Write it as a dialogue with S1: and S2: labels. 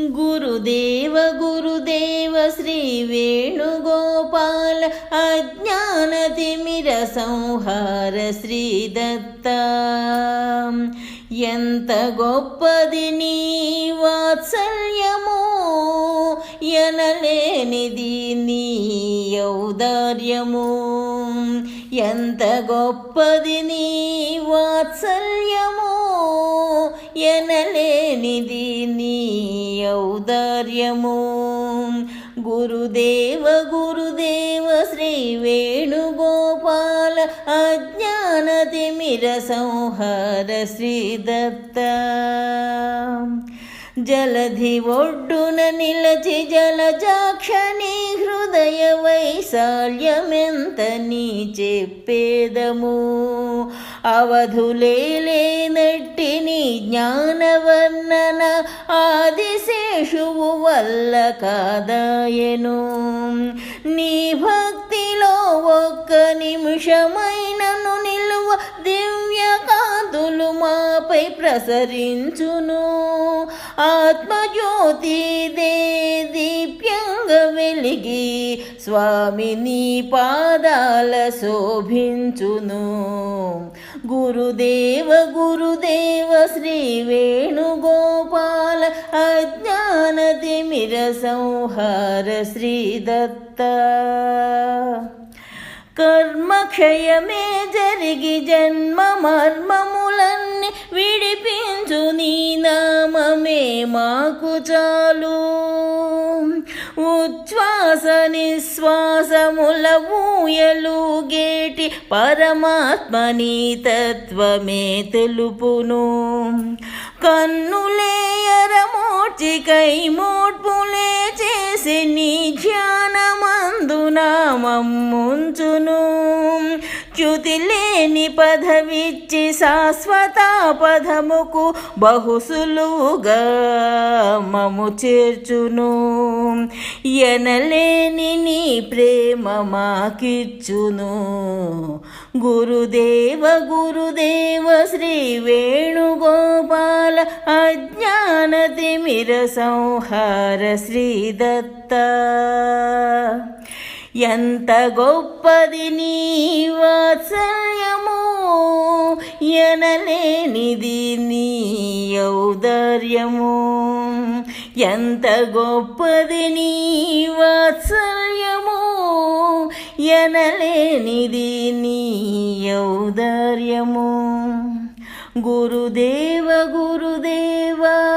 S1: గురుదేవ గురుదేవ శ్రీ వేణుగోపాల అజ్ఞానతిమిర సంహార శ్రీ దత్త. ఎంత గొప్పది నీ వాత్సల్యము ఎనలేనిది నీ ఔదార్యము. ఎంత గొప్పది నీ వాత్సల్యము ఎనలేనిది నీ ఔదార్యము. గురుదేవ గురుదేవ శ్రీ వేణుగోపాల అజ్ఞానతిమిర సంహార శ్రీ దత్త జలధి ఒడ్డున నిలచి జలజాక్షని హృదయ వైశాల్యమెంత నీ చెప్పేదము? అవధులేనట్టి నీ జ్ఞానవర్ణన ఆదిశేషువు వల్ల కాదాయను. నీ భక్తిలో ఒక్క నిమిషమైనను నిలువ దివ్య మాపై ప్రసరించును. ఆత్మజ్యోతి దే దీప్యంగా వెలిగి స్వామి నీ పాదాల శోభించును. గురుదేవ గురుదేవ శ్రీ వేణుగోపాల అజ్ఞానతిమిర సంహార శ్రీ దత్త. కర్మక్షయమే జరిగి జన్మ మర్మములన్నీ విడిపించు నీ నామమే మాకు చాలు. ఉచ్ఛ్వాస నిశ్వాసముల ఊయలు గేటి పరమాత్మని తత్వమే తెలుపును. కన్నులేయరమూర్చి కై మోడ్పులే చేసి నీ ధ్యా మమ్ముంచును చ్యుతి లేని పదవిచ్చి శాశ్వత పదముకు బహుసులుగా మము చేర్చును. ఎనలేని నీ ప్రేమ మాకిచ్చును. గురుదేవ గురుదేవ శ్రీ వేణుగోపాల అజ్ఞానతిమిర సంహార శ్రీ దత్త ఎంత గొప్పది నీ వాత్సల్యము? ఎనలేనిది నీ ఔదార్యము. ఎంత గొప్పది నీ వాత్సల్యము? ఎనలేనిది నీ ఔదార్యము. గురుదేవ గురుదేవా